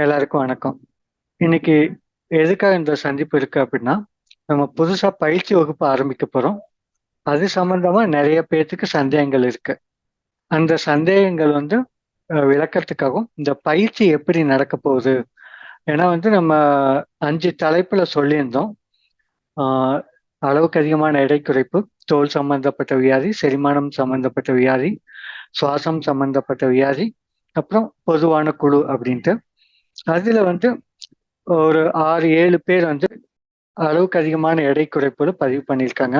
எல்லாருக்கும் வணக்கம். இன்னைக்கு எதுக்காக இந்த சந்திப்பு இருக்கு அப்படின்னா நம்ம புதுசா பயிற்சி வகுப்பு ஆரம்பிக்க போறோம். அது சம்பந்தமா நிறைய பேர்த்துக்கு சந்தேகங்கள் இருக்கு. அந்த சந்தேகங்கள் வந்து விளக்கத்துக்காகவும் இந்த பயிற்சி எப்படி நடக்க போகுது? ஏன்னா வந்து நம்ம அஞ்சு தலைப்புல சொல்லியிருந்தோம். அளவுக்கு அதிகமான எடை குறைப்பு தோல் சம்பந்தப்பட்ட வியாதி செரிமானம் சம்பந்தப்பட்ட வியாதி சுவாசம் சம்பந்தப்பட்ட வியாதி அப்புறம் பொதுவான குழு அப்படின்ட்டு அதுல வந்து ஒரு ஆறு ஏழு பேர் வந்து அளவுக்கு அதிகமான எடை குறைப்போடு பதிவு பண்ணியிருக்காங்க.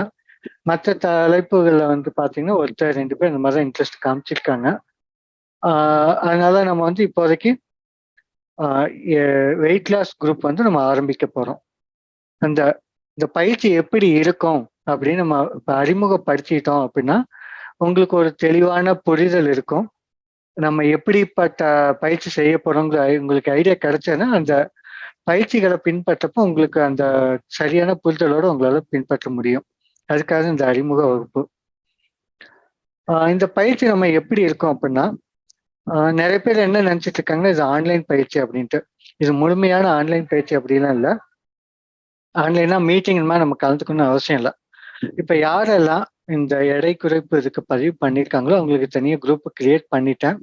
மற்ற தலைப்புகளில் வந்து பார்த்தீங்கன்னா ஒருத்தர் ரெண்டு பேர் இந்த மாதிரி தான் இன்ட்ரெஸ்ட் காமிச்சிருக்காங்க அதனால நம்ம வந்து இப்போதைக்கு வெயிட் லாஸ் குரூப் வந்து நம்ம ஆரம்பிக்க போகிறோம் அந்த இந்த பயிற்சி எப்படி இருக்கும் அப்படின்னு நம்ம இப்போ அறிமுகப்படுத்திட்டோம் அப்படின்னா உங்களுக்கு ஒரு தெளிவான புரிதல் இருக்கும். நம்ம எப்படிப்பட்ட பயிற்சி செய்ய போறோங்கிற உங்களுக்கு ஐடியா கிடைச்சதுன்னா அந்த பயிற்சிகளை பின்பற்றப்போ உங்களுக்கு அந்த சரியான புரிதலோடு உங்களால பின்பற்ற முடியும். அதுக்காக இந்த அறிமுக வகுப்பு. இந்த பயிற்சி நம்ம எப்படி இருக்கோம் அப்படின்னா நிறைய பேர் என்ன நினைச்சிட்டு இருக்காங்கன்னா இது ஆன்லைன் பயிற்சி அப்படின்ட்டு. இது முழுமையான ஆன்லைன் பயிற்சி அப்படிலாம் இல்லை. ஆன்லைனா மீட்டிங் மாதிரி நம்ம கலந்துக்கணும்னு அவசியம் இல்லை. இப்ப யாரெல்லாம் இந்த எடை குறைப்பு இதுக்கு பதிவு பண்ணியிருக்காங்களோ அவங்களுக்கு தனியாக குரூப் கிரியேட் பண்ணிட்டேன்.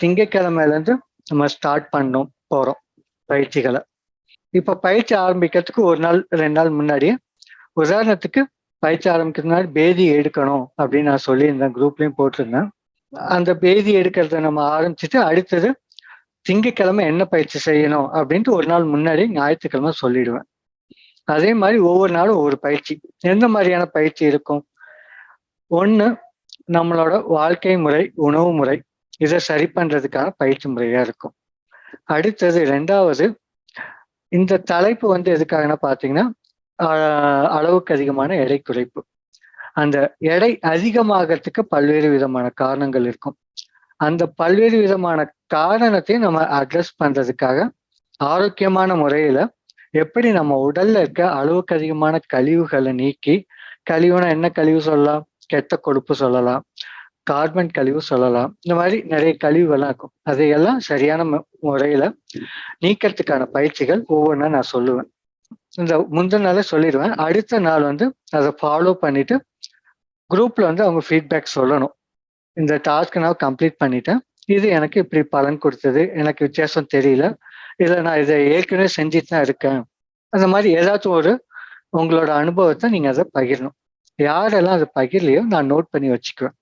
திங்கக்கிழமையிலேருந்து நம்ம ஸ்டார்ட் பண்ணோம் போகிறோம் பயிற்சிகளை. இப்போ பயிற்சி ஆரம்பிக்கிறதுக்கு ஒரு நாள் ரெண்டு நாள் முன்னாடியே உதாரணத்துக்கு பயிற்சி ஆரம்பிக்கிறதுக்கு முன்னாடி பேதி எடுக்கணும் அப்படின்னு நான் சொல்லியிருந்தேன் குரூப்லேயும் போட்டிருந்தேன். அந்த பேதி எடுக்கிறத நம்ம ஆரம்பிச்சுட்டு அடுத்தது திங்கட்கிழமை என்ன பயிற்சி செய்யணும் அப்படின்ட்டு ஒரு நாள் முன்னாடி ஞாயிற்றுக்கிழமை சொல்லிடுவேன். அதே மாதிரி ஒவ்வொரு நாளும் ஒவ்வொரு பயிற்சி. எந்த மாதிரியான பயிற்சி இருக்கும்? ஒன்று நம்மளோட வாழ்க்கை முறை உணவு முறை இதை சரி பண்றதுக்கான பயிற்சி முறையா இருக்கும். அடுத்தது ரெண்டாவது இந்த தலைப்பு வந்து எதுக்காகனா பார்த்தீங்கன்னா அளவுக்கு அதிகமான எடை குறைப்பு. அந்த எடை அதிகமாகறதுக்கு பல்வேறு விதமான காரணங்கள் இருக்கும். அந்த பல்வேறு விதமான காரணத்தையும் நம்ம அட்ரஸ் பண்றதுக்காக ஆரோக்கியமான முறையில எப்படி நம்ம உடல்ல இருக்க அளவுக்கு அதிகமான கழிவுகளை நீக்கி கழிவுனா என்ன கழிவு சொல்லலாம்? கெட்ட கொழுப்பு சொல்லலாம். கார்பன் கழிவு சொல்லலாம். இந்த மாதிரி நிறைய கழிவுகள்லாம் இருக்கும். அதையெல்லாம் சரியான மு- முறையில நீக்கிறதுக்கான பயிற்சிகள் ஒவ்வொன்றா நான் சொல்லுவேன். இந்த முந்தின நாளே சொல்லிடுவேன். அடுத்த நாள் வந்து அதை ஃபாலோ பண்ணிட்டு குரூப்ல வந்து அவங்க ஃபீட்பேக் சொல்லணும். இந்த டாஸ்க் நான் கம்ப்ளீட் பண்ணிட்டேன். இது எனக்கு இப்படி பலன் கொடுத்தது. எனக்கு வித்தியாசம் தெரியல. இல்லை நான் இதை ஏற்கனவே செஞ்சுட்டு தான் இருக்கேன். அந்த மாதிரி ஏதாச்சும் ஒரு உங்களோட அனுபவத்தை நீங்க அதை பகிரணும். யாரெல்லாம் அதை பகிரலையோ நான் நோட் பண்ணி வச்சுக்குவேன்.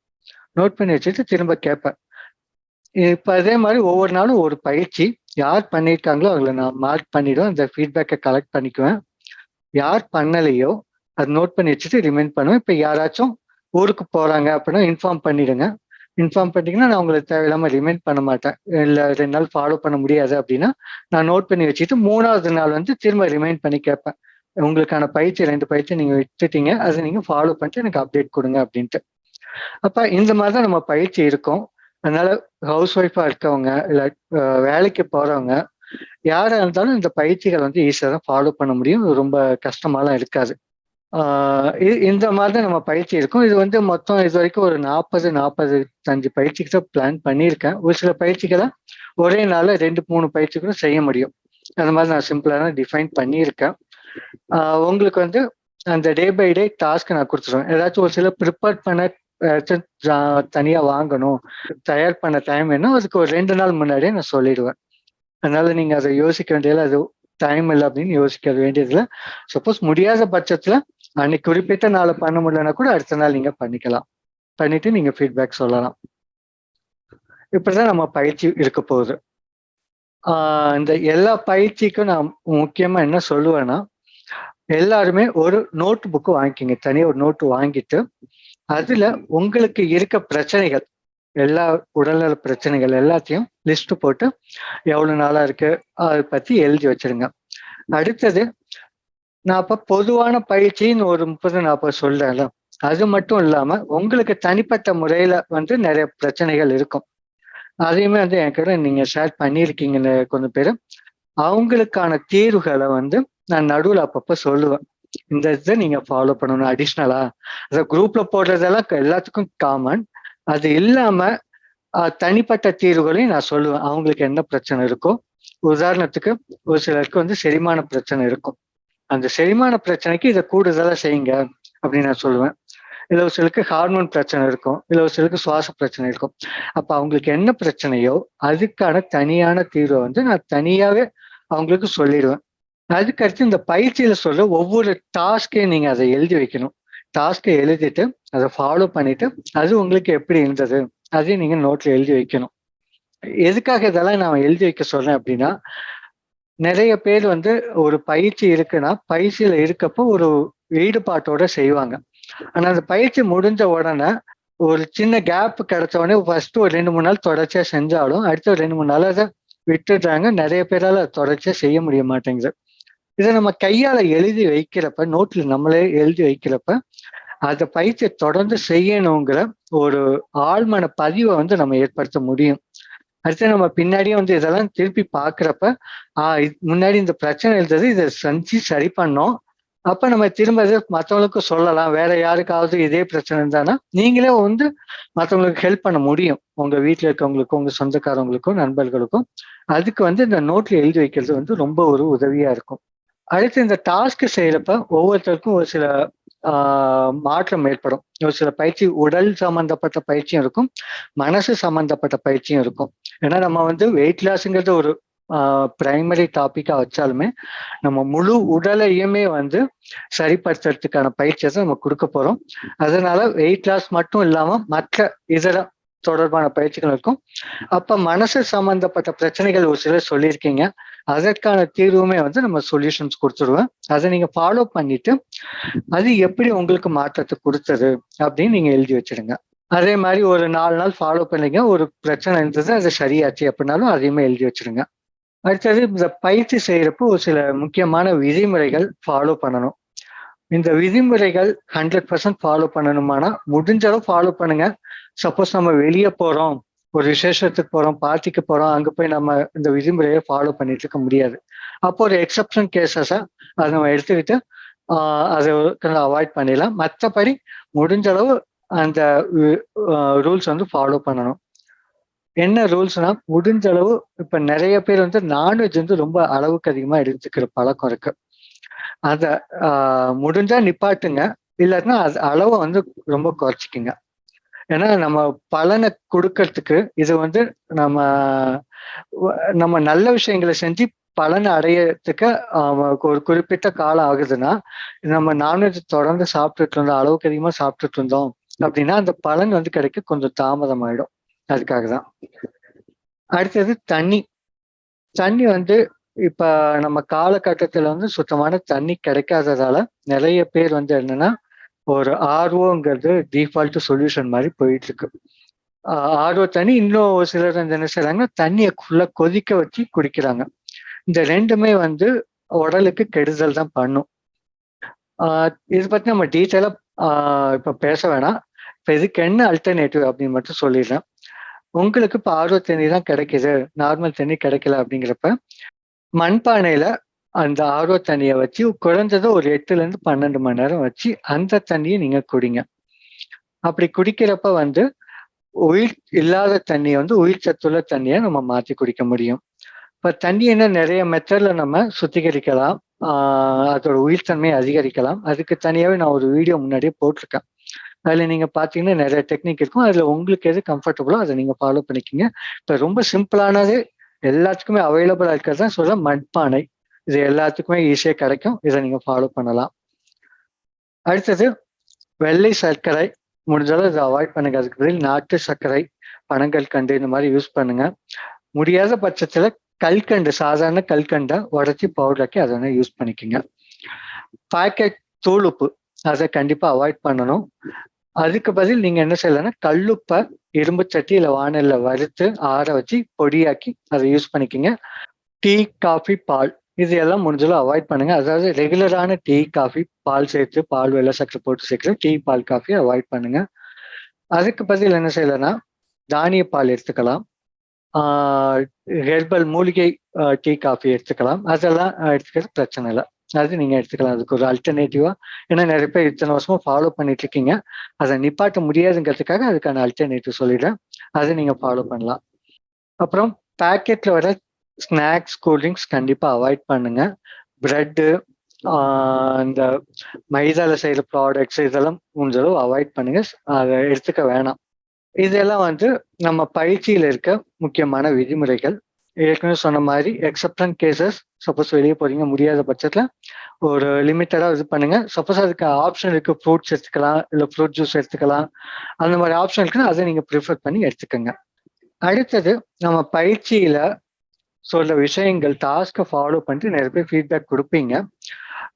நோட் பண்ணி வச்சுட்டு திரும்ப கேட்பேன். இப்போ அதே மாதிரி ஒவ்வொரு நாளும் ஒரு பயிற்சி. யார் பண்ணியிருக்காங்களோ அவங்கள நான் மார்க் பண்ணிடுவேன். அந்த ஃபீட்பேக்கை கலெக்ட் பண்ணிக்குவேன். யார் பண்ணலையோ அது நோட் பண்ணி வச்சுட்டு ரிமைண்ட் பண்ணுவேன். இப்போ யாராச்சும் ஊருக்கு போகிறாங்க அப்படின்னா இன்ஃபார்ம் பண்ணிடுங்க. இன்ஃபார்ம் பண்ணிட்டீங்கன்னா நான் உங்களை தேவையில்லாம ரிமைண்ட் பண்ண மாட்டேன். இல்லை ரெண்டு நாள் ஃபாலோ பண்ண முடியாது அப்படின்னா நான் நோட் பண்ணி வச்சுட்டு மூணாவது நாள் வந்து திரும்ப ரிமைண்ட் பண்ணி கேட்பேன். உங்களுக்கான பயிற்சி ரெண்டு பயிற்சி நீங்க விட்டுட்டீங்க. அதை நீங்க ஃபாலோ பண்ணிட்டு எனக்கு அப்டேட் கொடுங்க அப்படின்ட்டு. அப்ப இந்த மாதிரி தான் நம்ம பயிற்சி இருக்கும். அதனால ஹவுஸ் ஒய்ஃபா இருக்கவங்க இல்ல வேலைக்கு போறவங்க யாரா இருந்தாலும் இந்த பயிற்சிகள் வந்து ஈஸியாக தான் ஃபாலோ பண்ண முடியும். ரொம்ப கஷ்டமாலாம் இருக்காது. இந்த மாதிரி தான் நம்ம பயிற்சி இருக்கும். இது வந்து மொத்தம் இது வரைக்கும் ஒரு நாற்பது நாற்பது அஞ்சு பயிற்சிக்கு தான் பிளான் பண்ணியிருக்கேன். ஒரு சில பயிற்சிகளை ஒரே நாள்ல ரெண்டு மூணு பயிற்சி கூட செய்ய முடியும். அந்த மாதிரி நான் சிம்பிளா தான் டிஃபைன் பண்ணியிருக்கேன். உங்களுக்கு வந்து அந்த டே பை டே டாஸ்க் நான் கொடுத்துருவேன். ஏதாச்சும் ஒரு சில ப்ரிப்பேர் பண்ண ஏதாச்சும் தனியா வாங்கணும் தயார் பண்ண டைம் வேணும் அதுக்கு ஒரு ரெண்டு நாள் முன்னாடியே நான் சொல்லிடுவேன். அதனால நீங்க அதை யோசிக்க வேண்டியதில்லை. அது டைம் இல்லை அப்படின்னு யோசிக்க வேண்டியதில்லை. சப்போஸ் முடியாத பட்சத்துல அன்னைக்கு குறிப்பிட்ட நாளை பண்ண முடியலன்னா கூட அடுத்த நாள் நீங்க பண்ணிக்கலாம். பண்ணிட்டு நீங்க ஃபீட்பேக் சொல்லலாம். இப்படிதான் நம்ம பயிற்சி இருக்க போகுது. ஆஹ் இந்த எல்லா பயிற்சிக்கும் நான் முக்கியமா என்ன சொல்லுவேன்னா எல்லாருமே ஒரு நோட் புக்கு வாங்கிக்கிங்க. தனி ஒரு நோட்டு வாங்கிட்டு அதுல உங்களுக்கு இருக்க பிரச்சனைகள் எல்லா உடல்நல பிரச்சனைகள் எல்லாத்தையும் லிஸ்ட் போட்டு எவ்வளவு நாளா இருக்கு அதை பத்தி எழுதி வச்சிருங்க. அடுத்தது நான் இப்ப பொதுவான பயிற்சின்னு ஒரு முப்பது நாற்பது சொல்றேன்ல அது மட்டும் இல்லாம உங்களுக்கு தனிப்பட்ட முறையில வந்து நிறைய பிரச்சனைகள் இருக்கும். அதையுமே வந்து என்கிட்ட நீங்க ஷேர் பண்ணியிருக்கீங்கன்னு கொஞ்சம் பேர். அவங்களுக்கான தீர்வுகளை வந்து நான் நடுவில் அப்பப்ப சொல்லுவேன். இந்த இதை நீங்க ஃபாலோ பண்ணணும் அடிஷ்னலா அந்த குரூப்ல போடுறதெல்லாம் எல்லாத்துக்கும் காமன் அது இல்லாம தனிப்பட்ட தீர்வுகளையும் நான் சொல்லுவேன். அவங்களுக்கு என்ன பிரச்சனை இருக்கோ. உதாரணத்துக்கு ஒரு சிலருக்கு வந்து செரிமான பிரச்சனை இருக்கும். அந்த செரிமான பிரச்சனைக்கு இதை கூடுதலா செய்யுங்க அப்படின்னு நான் சொல்லுவேன். இல்ல ஒரு சிலருக்கு ஹார்மோன் பிரச்சனை இருக்கும். இல்ல ஒரு சிலருக்கு சுவாச பிரச்சனை இருக்கும். அப்ப அவங்களுக்கு என்ன பிரச்சனையோ அதுக்கான தனியான தீர்வை வந்து நான் தனியாவே அவங்களுக்கு சொல்லிடுவேன். அதுக்கடுத்து இந்த பயிற்சியில சொல்ற ஒவ்வொரு டாஸ்கையும் நீங்க அதை எழுதி வைக்கணும். டாஸ்கை எழுதிட்டு அதை ஃபாலோ பண்ணிட்டு அது உங்களுக்கு எப்படி இருந்தது? அதையும் நீங்க நோட்ல எழுதி வைக்கணும். எதுக்காக இதெல்லாம் நான் எழுதி வைக்க சொல்றேன் அப்படின்னா நிறைய பேர் வந்து ஒரு பயிற்சி இருக்குன்னா பயிற்சியில இருக்கப்போ ஒரு ஈடுபாட்டோட செய்வாங்க. ஆனா அந்த பயிற்சி முடிஞ்ச உடனே ஒரு சின்ன கேப் கிடைச்ச உடனே ஃபர்ஸ்ட் ஒரு ரெண்டு மூணு நாள் தொடர்ச்சியா செஞ்சாலும் அடுத்த ஒரு ரெண்டு மூணு நாள் அதை விட்டுடுறாங்க. நிறைய பேரால தொடர்ச்சியா செய்ய முடிய மாட்டேங்குது. இதை நம்ம கையால எழுதி வைக்கிறப்ப நோட்ல நம்மளே எழுதி வைக்கிறப்ப அந்த பயிற்சியை தொடர்ந்து செய்யணுங்கிற ஒரு ஆழ்மன பதிவை வந்து நம்ம ஏற்படுத்த முடியும். அடுத்து நம்ம பின்னாடியே வந்து இதெல்லாம் திருப்பி பாக்குறப்ப ஆஹ் முன்னாடி இந்த பிரச்சனை இருந்தது இதை செஞ்சு சரி பண்ணோம். அப்ப நம்ம திரும்ப இதை மற்றவங்களுக்கும் சொல்லலாம். வேற யாருக்காவது இதே பிரச்சனை இருந்தானா நீங்களே வந்து மற்றவங்களுக்கு ஹெல்ப் பண்ண முடியும். உங்க வீட்டுல இருக்கவங்களுக்கும் உங்க சொந்தக்காரவங்களுக்கும் நண்பர்களுக்கும். அதுக்கு வந்து இந்த நோட்ல எழுதி வைக்கிறது வந்து ரொம்ப ஒரு உதவியா இருக்கும். அடுத்து இந்த டாஸ்க் செய்யறப்ப ஒவ்வொருத்தருக்கும் ஒரு சில மாற்றம் ஏற்படும். ஒரு சில பயிற்சி உடல் சம்பந்தப்பட்ட பயிற்சியும் இருக்கும். மனசு சம்பந்தப்பட்ட பயிற்சியும் இருக்கும். ஏன்னா நம்ம வந்து வெயிட் லாஸ்ங்கிறது ஒரு பிரைமரி டாப்பிக்காக வச்சாலுமே நம்ம முழு உடலையுமே வந்து சரிப்படுத்துறதுக்கான பயிற்சியை தான் நம்ம கொடுக்க போகிறோம் அதனால வெயிட் லாஸ் மட்டும் இல்லாமல் மற்ற இதர தொடர்பான பயிற்சிகள் இருக்கும். அப்ப மனசு சம்பந்தப்பட்ட பிரச்சனைகள் ஒரு சிலர் சொல்லியிருக்கீங்க. அதற்கான தீர்வுமே வந்து நம்ம சொல்யூஷன்ஸ் கொடுத்துருவேன் அதை நீங்க ஃபாலோ பண்ணிட்டு அது எப்படி உங்களுக்கு மாற்றத்தை கொடுத்தது அப்படின்னு நீங்க எழுதி வச்சிடுங்க. அதே மாதிரி ஒரு நாலு நாள் ஃபாலோ பண்ணீங்க. ஒரு பிரச்சனை இருந்தது அது சரியாச்சு அப்படின்னாலும் அதையுமே எழுதி வச்சிருங்க அடுத்தது இந்த பயிற்சி செய்யறப்போ ஒரு சில முக்கியமான விதிமுறைகள் ஃபாலோ பண்ணணும். இந்த விதிமுறைகள் ஹண்ட்ரட் பர்சன்ட் ஃபாலோ பண்ணணுமானா முடிஞ்ச அளவு ஃபாலோ பண்ணுங்க. சப்போஸ் நம்ம வெளியே போறோம் ஒரு விசேஷத்துக்கு போறோம் பார்ட்டிக்கு போறோம் அங்க போய் நம்ம இந்த விதிமுறையை ஃபாலோ பண்ணிட்டு இருக்க முடியாது. அப்போ ஒரு எக்ஸப்ஷன் கேசஸா அதை நம்ம எடுத்துக்கிட்டு அதை கொஞ்சம் அவாய்ட் பண்ணிடலாம். மற்றபடி முடிஞ்ச அளவு அந்த ரூல்ஸ் வந்து ஃபாலோ பண்ணணும். என்ன ரூல்ஸ்னா முடிஞ்ச அளவு இப்ப நிறைய பேர் வந்து நான்வெஜ் வந்து ரொம்ப அளவுக்கு அதிகமா எடுத்துக்கிற பழக்கம் இருக்கு. அத ஆஹ் முடிஞ்சா நிப்பாட்டுங்க. இல்லாட்டினா அது அளவை வந்து ரொம்ப குறைச்சிக்கிங்க. ஏன்னா நம்ம பலனை கொடுக்கறதுக்கு இது வந்து நம்ம நம்ம நல்ல விஷயங்களை செஞ்சு பலன் அடையறதுக்கு ஒரு குறிப்பிட்ட காலம் ஆகுதுன்னா நம்ம நான்வெஜ் தொடர்ந்து சாப்பிட்டுட்டு இருந்தோம் அளவுக்கு அதிகமா சாப்பிட்டுட்டு இருந்தோம் அப்படின்னா அந்த பலன் வந்து கிடைக்க கொஞ்சம் தாமதம் ஆயிடும் அதுக்காக தான். அடுத்தது தண்ணி. தண்ணி வந்து இப்ப நம்ம காலகட்டத்துல வந்து சுத்தமான தண்ணி கிடைக்காததால நிறைய பேர் வந்து என்னன்னா ஒரு ஆர்வோங்கிறது டிஃபால்ட் சொல்யூஷன் மாதிரி போயிட்டு இருக்கு ஆர்ஓ தண்ணி இன்னும் ஒரு சிலர் வந்து என்ன செய்யறாங்கன்னா தண்ணியை ஃபுல்லா கொதிக்க வச்சு குடிக்கிறாங்க. இந்த ரெண்டுமே வந்து உடலுக்கு கெடுதல் தான் பண்ணும். ஆஹ் இதை பத்தி நம்ம டீட்டெயிலா ஆஹ் இப்ப பேச வேணாம். இப்ப இதுக்கு என்ன அல்டர்னேட்டிவ் அப்படின்னு மட்டும் சொல்லிடுறேன். உங்களுக்கு இப்ப ஆர்வ தண்ணி தான் கிடைக்குது. நார்மல் தண்ணி கிடைக்கல அப்படிங்கிறப்ப மண்பானையில அந்த ஆர்வ தண்ணியை வச்சு குறைஞ்சது ஒரு எட்டுல இருந்து பன்னெண்டு மணி நேரம் வச்சு அந்த தண்ணியை நீங்க குடிங்க. அப்படி குடிக்கிறப்ப வந்து உயிர் இல்லாத தண்ணியை வந்து உயிர் சத்துள்ள தண்ணியை நம்ம மாத்தி குடிக்க முடியும். இப்ப தண்ணி என்ன நிறைய மெத்தட்ல நம்ம சுத்திகரிக்கலாம். ஆஹ் அதோட உயிர் தன்மையை அதிகரிக்கலாம். அதுக்கு தனியாவே நான் ஒரு வீடியோ முன்னாடியே போட்டிருக்கேன். அதுல நீங்க பாத்தீங்கன்னா நிறைய டெக்னிக் இருக்கும். அதுல உங்களுக்கு எது கம்ஃபர்டபுளோ அதை நீங்க ஃபாலோ பண்ணிக்கிங்க. இப்ப ரொம்ப சிம்பிளானது எல்லாத்துக்குமே அவைலபிளா இருக்கிறது தான் சொல்ல மண்பானை. இது எல்லாத்துக்குமே ஈஸியா கிடைக்கும். இதை நீங்க ஃபாலோ பண்ணலாம். அடுத்தது வெள்ளை சர்க்கரை. முடிஞ்சாலும் இதை அவாய்ட் பண்ணுங்க. அதுக்கு பதில் நாட்டு சர்க்கரை பனங்கள் கண்டு இந்த மாதிரி யூஸ் பண்ணுங்க. முடியாத பட்சத்துல கல்கண்டு சாதாரண கல்கண்டை உடச்சி பவுடராக்கி அதை வேணா யூஸ் பண்ணிக்கோங்க. பாக்கெட் தூளுப்பு அதை கண்டிப்பா அவாய்ட் பண்ணணும். அதுக்கு பதில் நீங்க என்ன செய்யலாம்னா கல்லுப்பை இரும்பு சட்டி இல்ல வானல்ல வறுத்து ஆற வச்சு பொடியாக்கி அதை யூஸ் பண்ணிக்கோங்க. டீ காஃபி பால் இது எல்லாம் முடிஞ்சாலும் அவாய்ட் பண்ணுங்க. அதாவது ரெகுலரான டீ காஃபி பால் சேர்த்து பால் வெள்ளை சக்கரை போட்டு சேர்க்குற டீ பால் காஃபி அவாய்ட் பண்ணுங்க. அதுக்கு பதில் என்ன செய்யலைன்னா தானிய பால் எடுத்துக்கலாம். ஹெர்பல் மூலிகை டீ காஃபி எடுத்துக்கலாம். அதெல்லாம் எடுத்துக்கிறது பிரச்சனை இல்லை. அது நீங்க எடுத்துக்கலாம். அதுக்கு ஒரு அல்டர்னேட்டிவா ஏன்னா நிறைய பேர் இத்தனை வருஷமா ஃபாலோ பண்ணிட்டு இருக்கீங்க. அதை நிப்பாட்ட முடியாதுங்கிறதுக்காக அதுக்கான அல்டர்னேட்டிவ் சொல்லிடுறேன். அதை நீங்க ஃபாலோ பண்ணலாம். அப்புறம் பேக்கெட்ல வர ஸ்நாக்ஸ் கூல்ட்ரிங்க்ஸ் கண்டிப்பா அவாய்ட் பண்ணுங்க. பிரெட்டு இந்த மைதால செய்யற ப்ராடக்ட்ஸ் இதெல்லாம் முடிஞ்சளவு அவாய்ட் பண்ணுங்க. அதை எடுத்துக்க வேணாம். இதெல்லாம் வந்து நம்ம பயிற்சியில் இருக்க முக்கியமான விதிமுறைகள். ஏற்கனவே சொன்ன மாதிரி எக்ஸப்ஷன் கேசஸ் சப்போஸ் வெளியே போறீங்க முடியாத பட்சத்தில் ஒரு லிமிட்டடா இது பண்ணுங்க. சப்போஸ் அதுக்கு ஆப்ஷன் இருக்கு ஃப்ரூட்ஸ் எடுத்துக்கலாம் இல்லை ஃப்ரூட் ஜூஸ் எடுத்துக்கலாம். அந்த மாதிரி ஆப்ஷன் இருக்குன்னா அதை நீங்க ப்ரிஃபர் பண்ணி எடுத்துக்கோங்க. அடுத்தது நம்ம பயிற்சியில சொல்ற விஷயங்கள் டாஸ்க்கை ஃபாலோ பண்ணிட்டு நிறைய பேர் ஃபீட்பேக் கொடுப்பீங்க.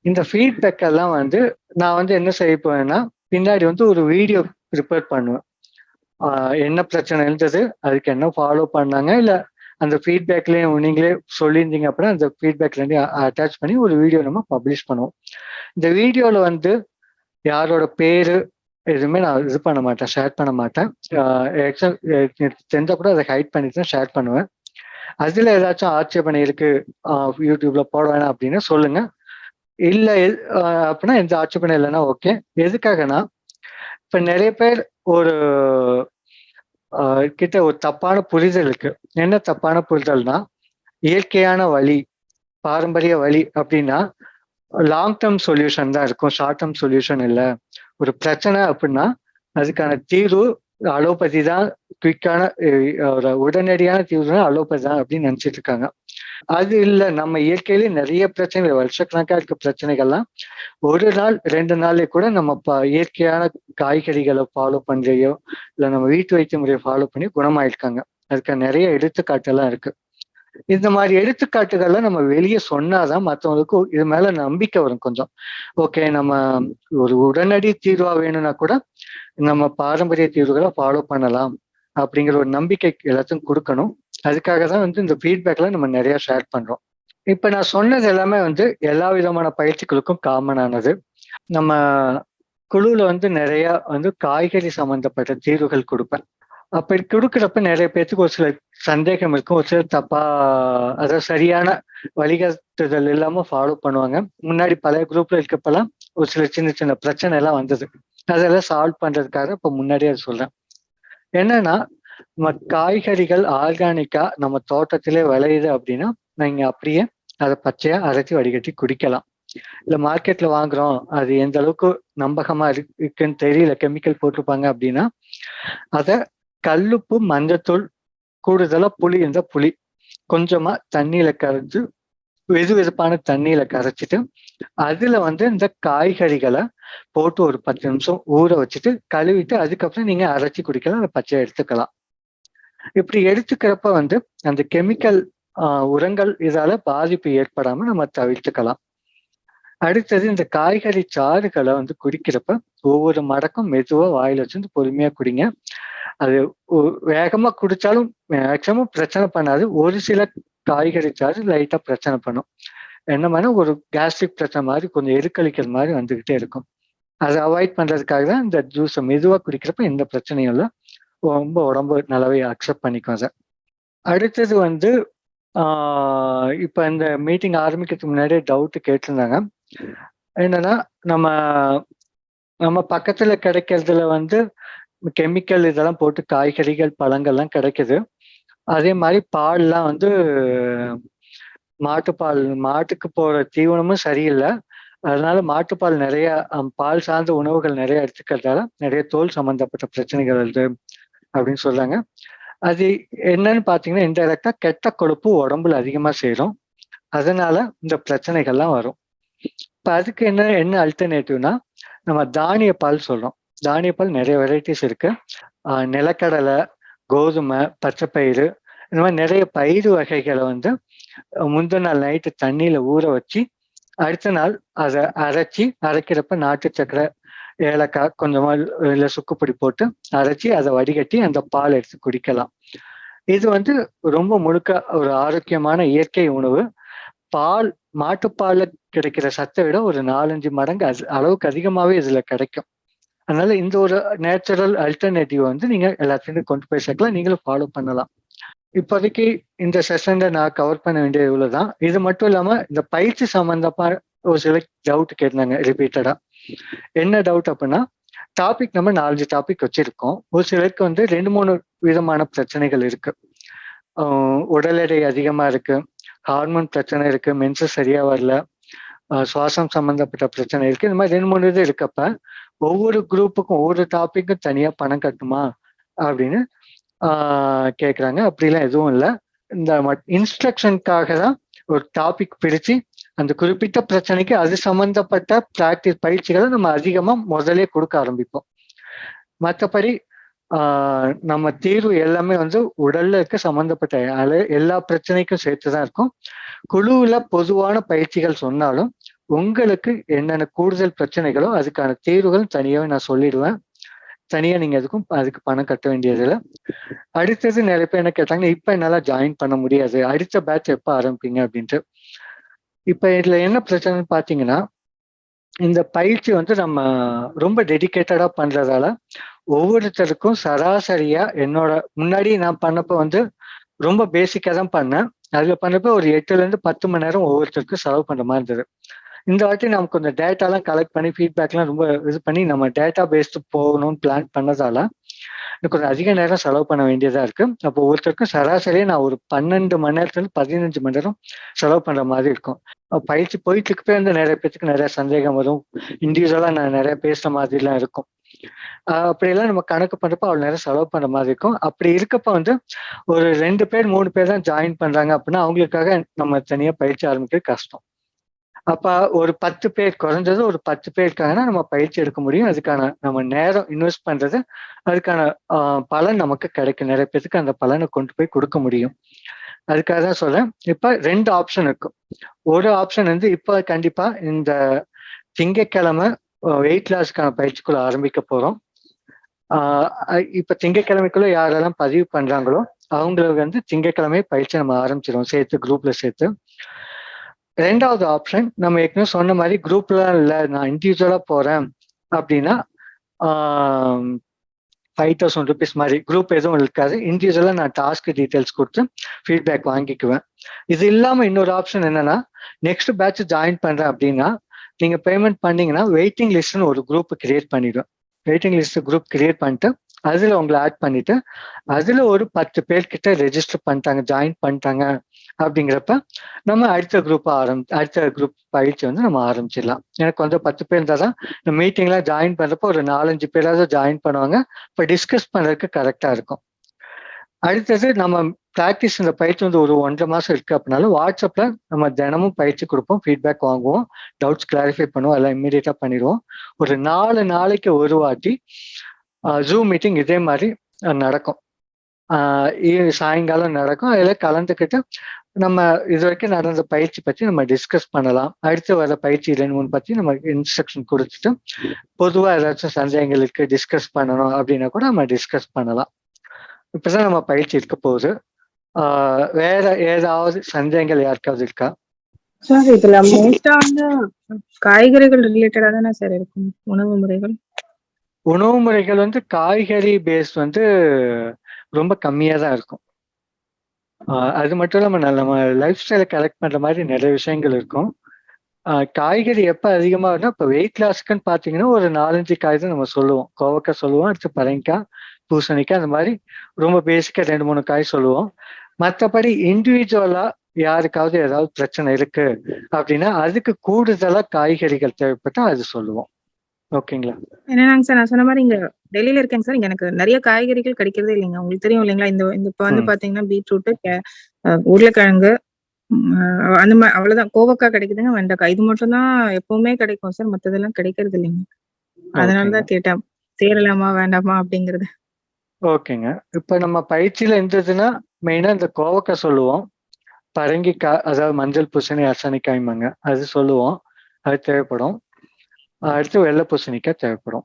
இந்த ஃபீட்பேக் எல்லாம் வந்து நான் வந்து என்ன செய்ய போவேன்னா பின்னாடி வந்து ஒரு வீடியோ ப்ரிப்பேர் பண்ணுவேன். என்ன பிரச்சனை இருந்தது அதுக்கு என்ன ஃபாலோ பண்ணாங்க இல்லை அந்த ஃபீட்பேக்லேயும் நீங்களே சொல்லியிருந்தீங்க அப்படின்னா அந்த ஃபீட்பேக்லேருந்து அட்டாச் பண்ணி ஒரு வீடியோ நம்ம பப்ளிஷ் பண்ணுவோம். இந்த வீடியோவில் வந்து யாரோட பேர் எதுவுமே நான் இது பண்ண மாட்டேன் ஷேர் பண்ண மாட்டேன். தெரிஞ்சால் கூட அதை ஹைட் பண்ணி தான் ஷேர் பண்ணுவேன். அதில் ஏதாச்சும் ஆட்சேபனை இருக்கு யூடியூப்ல போட வேணாம் அப்படின்னு சொல்லுங்க. இல்ல அப்படின்னா எந்த ஆட்சேபனை இல்லைன்னா ஓகே எதுக்காகனா இப்போ நிறைய பேர் ஒரு கிட்ட ஒரு தப்பான புரிதல் இருக்கு. என்ன தப்பான புரிதல்னா இயற்கையான வழி பாரம்பரிய வழி அப்படின்னா லாங் டேர்ம் சொல்யூஷன் தான் இருக்கும். ஷார்ட் டேர்ம் சொல்யூஷன் இல்லை. ஒரு பிரச்சனை அப்படின்னா அதுக்கான தீர்வு அலோபதி தான் குயிக்கான உடனடியான தீர்வு அலோபதி தான் அப்படின்னு நினச்சிட்டு இருக்காங்க. அது இல்ல நம்ம இயற்கையிலே நிறைய பிரச்சனைகள் வருஷக்கணக்கா இருக்க பிரச்சனைகள்லாம் ஒரு நாள் ரெண்டு நாளே கூட நம்ம இயற்கையான காய்கறிகளை ஃபாலோ பண்றையோ இல்ல நம்ம வீட்டு வைத்திய முறையை ஃபாலோ பண்ணி குணமாயிருக்காங்க. அதுக்கு நிறைய எடுத்துக்காட்டெல்லாம் இருக்கு. இந்த மாதிரி எடுத்துக்காட்டுகள்லாம் நம்ம வெளியே சொன்னாதான் மற்றவங்களுக்கு இது மேல நம்பிக்கை வரும் கொஞ்சம். ஓகே நம்ம ஒரு உடனடி தீர்வா வேணும்னா கூட நம்ம பாரம்பரிய தீர்வுகளை ஃபாலோ பண்ணலாம் அப்படிங்கிற ஒரு நம்பிக்கை எல்லாத்தையும் கொடுக்கணும். அதுக்காக தான் வந்து இந்த ஃபீட்பேக்ல நம்ம நிறைய ஷேர் பண்றோம். இப்ப நான் சொன்னது எல்லாமே வந்து எல்லா விதமான பயிற்சிகளுக்கும் காமனானது நம்ம குழுல வந்து நிறைய வந்து காய்கறி சம்பந்தப்பட்ட தீர்வுகள் கொடுப்பேன். அப்படி கொடுக்குறப்ப நிறைய பேர்த்துக்கு ஒரு சில சந்தேகம் இருக்கும். ஒரு சில தப்பா அதாவது சரியான வழிகாட்டுதல் இல்லாம ஃபாலோ பண்ணுவாங்க. முன்னாடி பழைய குரூப்ல இருக்கப்பெல்லாம் ஒரு சில சின்ன சின்ன பிரச்சனை எல்லாம் வந்தது. அதெல்லாம் சால்வ் பண்றதுக்காக இப்ப முன்னாடியே சொல்றேன். என்னன்னா நம்ம காய்கறிகள் ஆர்கானிக்கா நம்ம தோட்டத்திலே விளையுது அப்படின்னா நீங்க அப்படியே அதை பச்சையா அரைச்சி வடிகட்டி குடிக்கலாம். இல்ல மார்க்கெட்ல வாங்குறோம் அது எந்த அளவுக்கு நம்பகமா இருக்குன்னு தெரியல கெமிக்கல் போட்டிருப்பாங்க அப்படின்னா அத கல்லுப்பு மஞ்சத்தூள் கூடுதலா புளி இருந்த புளி கொஞ்சமா தண்ணியில கரைச்சு வெது வெதுப்பான தண்ணியில கரைச்சிட்டு அதுல வந்து இந்த காய்கறிகளை போட்டு ஒரு பத்து நிமிஷம் ஊற வச்சுட்டு கழுவிட்டு அதுக்கப்புறம் நீங்க அரைச்சி குடிக்கலாம் அதை பச்சை எடுத்துக்கலாம். இப்படி எடுத்துக்கிறப்ப வந்து அந்த கெமிக்கல் உரங்கள் இதால பாதிப்பு ஏற்படாம நம்ம தவிர்த்துக்கலாம். அடுத்தது இந்த காய்கறி சாறுகளை வந்து குடிக்கிறப்ப ஒவ்வொரு மடக்கும் மெதுவா வாயில வச்சு பொறுமையா குடிங்க. அது வேகமா குடிச்சாலும் மேக்சிமம் பிரச்சனை பண்ணாது. ஒரு சில காய்கறி சாறு லைட்டா பிரச்சனை பண்ணும். என்ன பண்ண ஒரு கேஸ்ட்ரிக் பிரச்சனை மாதிரி கொஞ்சம் எருக்களிக்கிற மாதிரி வந்துகிட்டே இருக்கும். அதை அவாய்ட் பண்றதுக்காக தான் இந்த ஜூஸை மெதுவா குடிக்கிறப்ப எந்த பிரச்சனையும் இல்லை. ரொம்ப உடம்பு நல்லாவே அக்செப்ட் பண்ணிக்கும் சார் அடுத்தது வந்து இப்போ இந்த மீட்டிங் ஆரம்பிக்கிறதுக்கு முன்னாடியே டவுட் கேட்டிருந்தாங்க. என்னன்னா நம்ம நம்ம பக்கத்துல கிடைக்கிறதுல வந்து கெமிக்கல் இதெல்லாம் போட்டு காய்கறிகள் பழங்கள்லாம் கிடைக்குது. அதே மாதிரி பால்லாம் வந்து மாட்டுப்பால் மாட்டுக்கு போற தீவனமும் சரியில்லை. அதனால மாட்டுப்பால் நிறைய பால் சார்ந்த உணவுகள் நிறைய எடுத்துக்கிறதால நிறைய தோல் சம்பந்தப்பட்ட பிரச்சனைகள் வருது. அப்படின்னு சொல்றாங்க. அது என்னன்னு பாத்தீங்கன்னா இன்டெரக்டா கெட்ட கொழுப்பு உடம்புல அதிகமா சேரும். அதனால இந்த பிரச்சனைகள்லாம் வரும். இப்ப அதுக்கு என்ன என்ன அல்டர்னேட்டிவ்னா நம்ம தானிய பால் சொல்றோம். தானிய பால் நிறைய வெரைட்டிஸ் இருக்கு. நிலக்கடலை கோதுமை பச்சைப்பயிறு இந்த மாதிரி நிறைய பயிர் வகைகளை வந்து முந்தின நாள் நைட்டு தண்ணியில ஊற வச்சு அடுத்த நாள் அதை அரைச்சி அரைக்கிறப்ப நாட்டு சக்கரை ஏலக்காய் கொஞ்சமா இல்லை சுக்குப்பொடி போட்டு அரைச்சி அதை வடிகட்டி அந்த பால் எடுத்து குடிக்கலாம். இது வந்து ரொம்ப முழுக்க ஒரு ஆரோக்கியமான இயற்கை உணவு. பால் மாட்டுப்பால்ல கிடைக்கிற சத்தை விட ஒரு நாலஞ்சு மடங்கு அது அளவுக்கு அதிகமாவே இதுல கிடைக்கும். அதனால இந்த ஒரு நேச்சுரல் அல்டர்னேட்டிவ் வந்து நீங்க எல்லாத்தையும் கொண்டு போய் சேர்க்கலாம். நீங்களும் ஃபாலோ பண்ணலாம். இப்போதைக்கு இந்த செஷன்ல நான் கவர் பண்ண வேண்டிய இவ்வளவுதான். இது மட்டும் இல்லாம இந்த பயிற்சி சம்பந்தமா ஒரு சில டவுட் கேட்டாங்க ரிப்பீட்டடா என்ன டவுட் அப்படின்னா டாபிக் நம்ம நாலஞ்சு டாபிக் வச்சிருக்கோம். ஒரு சிலருக்கு வந்து ரெண்டு மூணு விதமான பிரச்சனைகள் இருக்கு. உடல் எடை அதிகமா இருக்கு. ஹார்மோன் பிரச்சனை இருக்கு. மென்சஸ் சரியா வரல. சுவாசம் சம்பந்தப்பட்ட பிரச்சனை இருக்கு. இந்த மாதிரி ரெண்டு மூணு இது இருக்கப்ப ஒவ்வொரு குரூப்புக்கும் ஒவ்வொரு டாப்பிக்கும் தனியா பணம் கட்டுமா அப்படின்னு ஆஹ் அப்படிலாம் எதுவும் இல்லை. இந்த இன்ஸ்ட்ரக்ஷனுக்காக தான் ஒரு டாபிக் பிரிச்சு அந்த குறிப்பிட்ட பிரச்சனைக்கு அது சம்பந்தப்பட்ட பிராக்டிஸ் பயிற்சிகளை நம்ம அதிகமா முதலே கொடுக்க ஆரம்பிப்போம். மற்றபடி ஆஹ் நம்ம தீர்வு எல்லாமே வந்து உடல்ல இருக்க சம்பந்தப்பட்ட எல்லா பிரச்சனைக்கும் சேர்த்துதான் இருக்கும். குழுவுல பொதுவான பயிற்சிகள் சொன்னாலும் உங்களுக்கு என்னென்ன கூடுதல் பிரச்சனைகளோ அதுக்கான தீர்வுகள் தனியாவே நான் சொல்லிடுவேன். தனியா நீங்க அதுக்கும் அதுக்கு பணம் கட்ட வேண்டியதில்லை. அடுத்தது நிறைய பேர் என்ன கேட்டாங்கன்னா இப்ப என்னால ஜாயின் பண்ண முடியாது. அடுத்த பேட்ச் எப்ப ஆரம்பிப்பீங்க? அப்படின்ட்டு. இப்போ இதுல என்ன பிரச்சனைன்னு பார்த்தீங்கன்னா இந்த பயிற்சி வந்து நம்ம ரொம்ப டெடிகேட்டடா பண்றதால ஒவ்வொருத்தருக்கும் சராசரியா என்னோட முன்னாடி நான் பண்ணப்ப வந்து ரொம்ப பேசிக்கா தான் பண்ணேன். அதுல பண்ணப்ப ஒரு எட்டுல இருந்து பத்து மணி நேரம் ஒவ்வொருத்தருக்கும் செலவு பண்ற மாதிரி இருந்தது. இந்த வாட்டி நம்ம கொஞ்சம் டேட்டாலாம் கலெக்ட் பண்ணி ஃபீட்பேக்லாம் ரொம்ப இது பண்ணி நம்ம டேட்டா பேஸ்டு போகணும்னு பிளான் பண்ணதால எனக்கு கொஞ்சம் அதிக நேரம் செலவு பண்ண வேண்டியதா இருக்கு. அப்போ ஒவ்வொருத்தருக்கும் சராசரியாக நான் ஒரு பன்னெண்டு மணி நேரத்துலேருந்து பதினஞ்சு மணி நேரம் செலவு பண்ற மாதிரி இருக்கும். பயிற்சி போயிட்டு இருக்கப்பே வந்து நிறைய பேத்துக்கு நிறைய சந்தேகம் வரும். இண்டிவிஜுவலா நான் நிறைய பேசுற மாதிரிலாம் இருக்கும். அப்படியெல்லாம் நம்ம கணக்கு பண்றப்ப அவ்வளவு நேரம் செலவு பண்ற மாதிரி இருக்கும். அப்படி இருக்கப்ப வந்து ஒரு ரெண்டு பேர் மூணு பேர் தான் ஜாயின் பண்றாங்க அப்படின்னா அவங்களுக்காக நம்ம தனியா பயிற்சி ஆரம்பிக்கிறது கஷ்டம். அப்ப ஒரு பத்து பேர் குறைஞ்சது ஒரு பத்து பேருக்கான நம்ம பயிற்சி எடுக்க முடியும். அதுக்கான நம்ம நேரம் இன்வெஸ்ட் பண்றது அதுக்கான ஆஹ் பலன் நமக்கு கிடைக்கும். நிறைய பேருக்கு அந்த பலனை கொண்டு போய் கொடுக்க முடியும். அதுக்காக தான் சொல்றேன். இப்ப ரெண்டு ஆப்ஷன் இருக்கும் ஒரு ஆப்ஷன் வந்து இப்ப கண்டிப்பா இந்த திங்கட்கிழமை வெயிட் லாஸ்க்கான பயிற்சிக்குள்ள ஆரம்பிக்க போறோம். ஆஹ் இப்ப திங்கட்கிழமைக்குள்ள யாரெல்லாம் பதிவு பண்றாங்களோ அவங்களுக்கு வந்து திங்கக்கிழமை பயிற்சி நம்ம ஆரம்பிச்சிடும் சேர்த்து குரூப்ல சேர்த்து. ரெண்டாவது ஆப்ஷன் நம்ம ஏற்கனவே சொன்ன மாதிரி குரூப்லாம் இல்லை நான் இண்டிவிஜுவலாக போகிறேன் அப்படின்னா ஃபைவ் தௌசண்ட் ருபீஸ் மாதிரி குரூப் எதுவும் இருக்காது. இண்டிவிஜுவலாக நான் டாஸ்க் டீட்டெயில்ஸ் கொடுத்து ஃபீட்பேக் வாங்கிக்குவேன். இது இல்லாமல் இன்னொரு ஆப்ஷன் என்னன்னா நெக்ஸ்ட் பேட்ச் ஜாயின் பண்ணுறேன் அப்படின்னா நீங்கள் பேமெண்ட் பண்ணீங்கன்னா வெயிட்டிங் லிஸ்ட்னு ஒரு குரூப் கிரியேட் பண்ணிடுவேன் வெயிட்டிங் லிஸ்ட் குரூப் கிரியேட் பண்ணிட்டு அதில் உங்களை ஆட் பண்ணிட்டு அதில் ஒரு பத்து பேர்கிட்ட ரெஜிஸ்டர் பண்ணிட்டாங்க ஜாயின் பண்ணிட்டாங்க. அப்படிங்கிறப்ப நம்ம அடுத்த குரூப் ஆரம்பி அடுத்த குரூப் பயிற்சி வந்து நம்ம ஆரம்பிச்சிடலாம். எனக்கு வந்து பத்து பேர் இருந்தால் தான் இந்த மீட்டிங்லாம் ஜாயின் பண்றப்போ ஒரு நாலஞ்சு பேராவது ஜாயின் பண்ணுவாங்க. இப்போ டிஸ்கஸ் பண்றதுக்கு கரெக்டா இருக்கும். அடுத்தது நம்ம ப்ராக்டிஸ் இந்த பயிற்சி வந்து ஒரு ஒன்றரை மாசம் இருக்கு அப்படின்னாலும் வாட்ஸ்அப்ல நம்ம தினமும் பயிற்சி கொடுப்போம். ஃபீட்பேக் வாங்குவோம். டவுட்ஸ் கிளாரிஃபை பண்ணுவோம். எல்லாம் இம்மீடியட்டா பண்ணிடுவோம். ஒரு நாலு நாளைக்கு ஒரு வாட்டி ஜூம் மீட்டிங் இதே மாதிரி நடக்கும். சாயங்காலம் நடக்கும். அதில் கலந்துக்கிட்டு நம்ம இது வரைக்கும் நடந்த பயிற்சி பற்றி நம்ம டிஸ்கஸ் பண்ணலாம். அடுத்து வர பயிற்சி ரெண்டு மூணு பற்றி நம்ம இன்ஸ்ட்ரக்ஷன் கொடுத்துட்டு பொதுவாக ஏதாச்சும் சந்தேகங்களுக்கு டிஸ்கஸ் பண்ணணும் அப்படின்னா கூட நம்ம டிஸ்கஸ் பண்ணலாம். இப்பதான் நம்ம பயிற்சி இருக்க போகுது. வேற ஏதாவது சந்தேகங்கள் யாருக்காவது இருக்கா? சார் இதுல மோஸ்டா வந்து காய்கறிகள் ரிலேட்டடா தானே சார் இருக்கும்? உணவு முறைகள்? உணவு முறைகள் வந்து காய்கறி பேஸ் வந்து ரொம்ப கம்மியா தான் இருக்கும். அது மட்டும் இல்லாம நம்ம லைஃப் ஸ்டைலை கரெக்ட் பண்ணுற மாதிரி நிறைய விஷயங்கள் இருக்கும். காய்கறி எப்போ அதிகமாக வரும்னா இப்போ வெயிட் லாஸ்க்குன்னு பார்த்தீங்கன்னா ஒரு நாலஞ்சு காய் தான் நம்ம சொல்லுவோம். கோவக்காய் சொல்லுவோம் அடுத்து பரங்கிக்காய் பூசணிக்காய் அந்த மாதிரி ரொம்ப பேசிக்காக ரெண்டு மூணு காய் சொல்லுவோம். மற்றபடி இண்டிவிஜுவலாக யாருக்காவது ஏதாவது பிரச்சனை இருக்கு அப்படின்னா அதுக்கு கூடுதலாக காய்கறிகள் தேவைப்பட்டால் அது சொல்லுவோம். ஓகேங்களா? என்னன்னாங்க சார் நான் சொன்ன மாதிரி இங்க டெல்லியில இருக்கேங்க சார். இங்க எனக்கு நிறைய காய்கறிகள் கிடைக்கிறதே இல்லைங்க. உங்களுக்கு தெரியும் இல்லைங்களா? இந்த இந்த இப்ப வந்து பாத்தீங்கன்னா பீட்ரூட் உருளைக்கிழங்கு அந்த மாதிரி அவ்வளவுதான். கோவக்காய் கிடைக்குதுங்க வெண்டைக்காய். இது மட்டும் தான் எப்பவுமே கிடைக்கும் சார். மத்ததெல்லாம் கிடைக்கிறது இல்லைங்க. அதனாலதான் கேட்டேன். சேரலாமா வேண்டாமா அப்படிங்கறது. ஓகேங்க. இப்ப நம்ம பயிற்சியில இருந்ததுன்னா மெயினா இந்த கோவக்காய் சொல்லுவோம். பரங்கிக்காய் அதாவது மஞ்சள் பூசணி அரசணிக்காய்மாங்க அது சொல்லுவோம். அது தேவைப்படும். அடுத்து வெள்ளை பூசணிக்காய் தேவைப்படும்.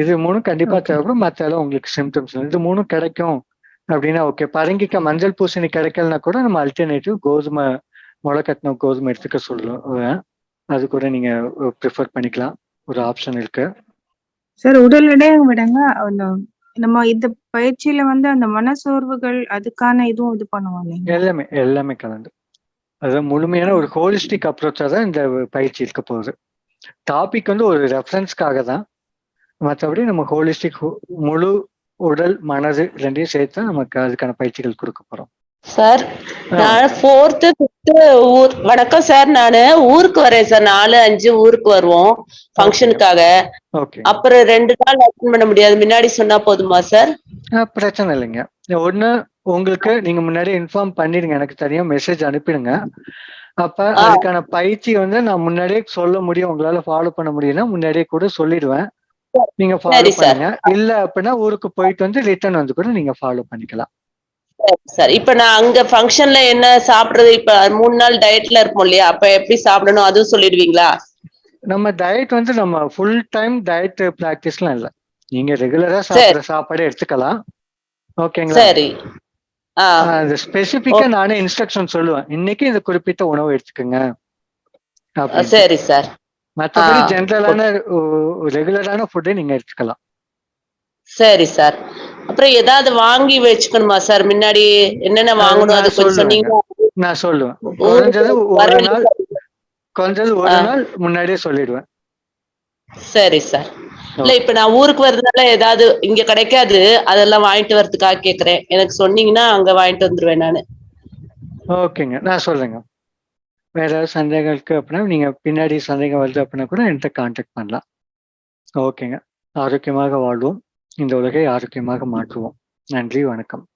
இது மூணும் கண்டிப்பா தேவைப்படும். மற்ற எல்லாம் உங்களுக்கு சிம்டம்ஸ் இது மூணும் கிடைக்கும் அப்படின்னா ஓகே பரங்கிக்காய் மஞ்சள் பூசணி கிடைக்கலனா கூட நம்ம அல்டர்னேட்டிவ் கோதுமை முளை கட்டின கோதுமை எடுத்துக்க சொல்லுவேன். அது கூட நீங்க ப்ரிஃபர் பண்ணிக்கலாம். ஒரு ஆப்ஷன் இருக்கு. சார் உடல் எடை விடங்க. நம்ம இந்த பயிற்சியில வந்து அந்த மனசோர்வுகள் அதுக்கான இதுவும் இது பண்ணுவோம் எல்லாமே எல்லாமே கலந்து. அது முழுமையான ஒரு ஹோலிஸ்டிக் அப்ரோச்சா தான் இந்த பயிற்சி இருக்க போகுது. டாபிக் வந்து ஒரு ரெஃபரன்ஸ்க்காக தான் மற்றபடி நம்ம ஹோலிஸ்டிக் முழு உடல் மனது ரெண்டையும் சேர்த்து நமக்கு அதுக்கான பயிற்சிகள் கொடுக்க போறோம். சார் நான் ஃபோர்த்து ஃபிஃப்த்து ஊர் வணக்கம் சார் நான் ஊருக்கு வரேன் சார் நாலு அஞ்சு ஊருக்கு வருவோம் ஃபங்க்ஷனுக்காக அப்புறம் ரெண்டு நாள் அட்டன் பண்ண முடியாது. முன்னாடி சொன்னா போதுமா சார் பிரச்சனை இல்லைங்க. ஒண்ணு உங்களுக்கு நீங்க முன்னாடி இன்ஃபார்ம் பண்ணிடுங்க. எனக்கு தனியா மெசேஜ் அனுப்பிடுங்க. அப்ப. அதுக்கான பயிற்சி வந்து நான் முன்னாடியே சொல்ல முடியும். உங்களால ஃபாலோ பண்ண முடியும்னா முன்னாடியே கூட சொல்லிடுவேன். நீங்க ஃபாலோ. பண்ணுங்க. இல்ல அப்படின்னா ஊருக்கு போயிட்டு வந்து ரிட்டர்ன் வந்து கூட நீங்க ஃபாலோ பண்ணிக்கலாம். சார் இப்ப நான் அங்க ஃபங்க்ஷன்ல என்ன சாப்பிடுறது? இப்ப மூணு நாள் டயட்ல இருப்போம் இல்லையா? அப்ப எப்படி சாப்பிடணும்? அதுவும் சொல்லிடுவீங்களா? நம்ம டயட் வந்து நம்ம ஃபுல் டைம் டயட் பிராக்டிஸ்லாம் இல்ல. நீங்க ரெகுலரா சாப்பிடுற சாப்பாடு எடுத்துக்கலாம். ஓகேங்களா சரி. ஸ்பெசிபிக்கா நானே இன்ஸ்ட்ரக்ஷன் சொல்லுவேன். இன்னைக்கு இந்த குறிப்பிட்ட உணவு எடுத்துக்கோங்க. சரி சார் மத்தபடி. ஜென்ரலான ரெகுலரான ஃபுட்டை நீங்க எடுத்துக்கலாம். சரி சார் அப்புறம் ஏதாவது வாங்கி வச்சுக்கணுமா சார் முன்னாடி என்னென்ன வாங்கணும்? அது கொஞ்சம் நான் சொல்லுவேன். குறைஞ்சது ஒரு நாள் குறைஞ்சது ஒரு. நாள் முன்னாடியே சொல்லிடுவேன். சரி சார் இல்ல இப்ப நான் ஊருக்கு வர்றதுனால ஏதாவது இங்க கிடைக்காது அதெல்லாம் வாங்கிட்டு வரதுக்காக கேக்குறேன். எனக்கு சொன்னீங்கன்னா அங்க வாங்கிட்டு வந்துருவேன் நானு. ஓகேங்க. நான் சொல்றேங்க. வேற ஏதாவது சந்தேகம் இருக்கு அப்படின்னா நீங்க பின்னாடி சந்தேகம் வருது அப்படின்னா கூட என்கிட்ட கான்டாக்ட் பண்ணலாம். ஓகேங்க. ஆரோக்கியமாக வாழ்வோம். இந்த உலகை ஆரோக்கியமாக மாற்றுவோம். நன்றி வணக்கம்.